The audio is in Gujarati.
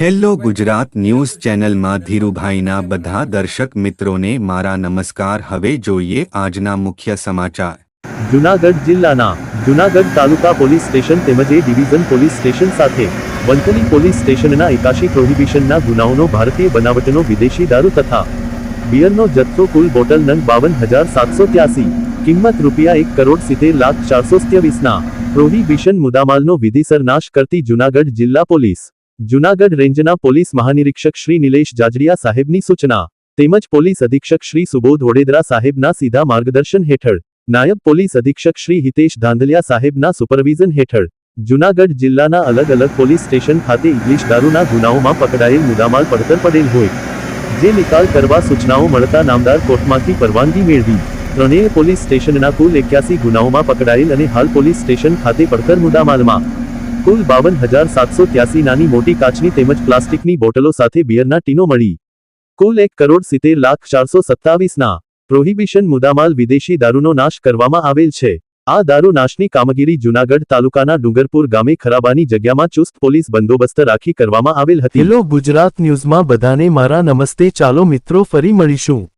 હેલો ગુજરાત ન્યૂઝ ચેનલમાં ધીરુભાઈના બધા દર્શક મિત્રોને મારા નમસ્કાર. હવે જોઈએ આજના મુખ્ય સમાચાર. જુનાગઢ જિલ્લાના જુનાગઢ તાલુકા પોલીસ સ્ટેશન તેમજ એ ડિવિઝન પોલીસ સ્ટેશન સાથે વંથલી પોલીસ સ્ટેશનના એકાશી પ્રોહિબિશનના ગુનાઓનો ભારતીય બનાવટનો વિદેશી દારૂ તથા બિયરનો જથ્થો કુલ બોટલ નંગ બાવન હજાર સાતસો ત્યાસી, કિંમત રૂપિયા એક કરોડ સિત્તેર લાખ ચારસો સત્યાવીસના પ્રોહિબિશન મુદ્દામાલનો વિધિસર નાશ કરતી જુનાગઢ જિલ્લા પોલીસ. જુનાગઢ રેન્જના પોલીસ મહાનિરીક્ષક શ્રી નિલેશ જાજડિયા સાહેબની સૂચના. તેમજ પોલીસ અધિક્ષક શ્રી સુબોધ વડેદરા સાહેબના સીધા માર્ગદર્શન હેઠળ. નાયબ પોલીસ અધિક્ષક શ્રી હિતેશ ધાંધલિયા સાહેબના સુપરવિઝન હેઠળ. જુનાગઢ જિલ્લાના અલગ અલગ પોલીસ સ્ટેશન ખાતે ઇંગ્લિશ દારૂના ગુનાઓમાં પકડાયેલ મુદ્દામાલ પડતર પડેલ હોય. જે નિકાલ કરવા સૂચનાઓ મળતા નામદાર કોર્ટમાંથી પરવાનગી મેળવી. ત્રણેય પોલીસ સ્ટેશનના કુલ એક્યાસી ગુનાઓમાં પકડાયેલ અને હાલ પોલીસ સ્ટેશન ખાતે પડતર મુદ્દામાલમાં કુલ બાવન હજાર સાતસો ત્યાસી નાની મોટી કાચની તેમજ પ્લાસ્ટિકની બોટલો સાથે બિયરના ટીનો મળી. કુલ એક કરોડ સિત્તેર લાખ ચારસો સત્તાવીસના પ્રોહિબિશન મુદ્દામાલ વિદેશી દારૂનો નાશ કરવામાં આવેલ છે. આ દારૂ નાશની કામગીરી જુનાગઢ તાલુકાના ડુંગરપુર ગામે ખરાબાની જગ્યામાં ચુસ્ત પોલીસ બંદોબસ્ત રાખી કરવામાં આવેલ હતી. ગુજરાત ન્યૂઝમાં બધાને મારા નમસ્તે. ચાલો મિત્રો ફરી મળીશું.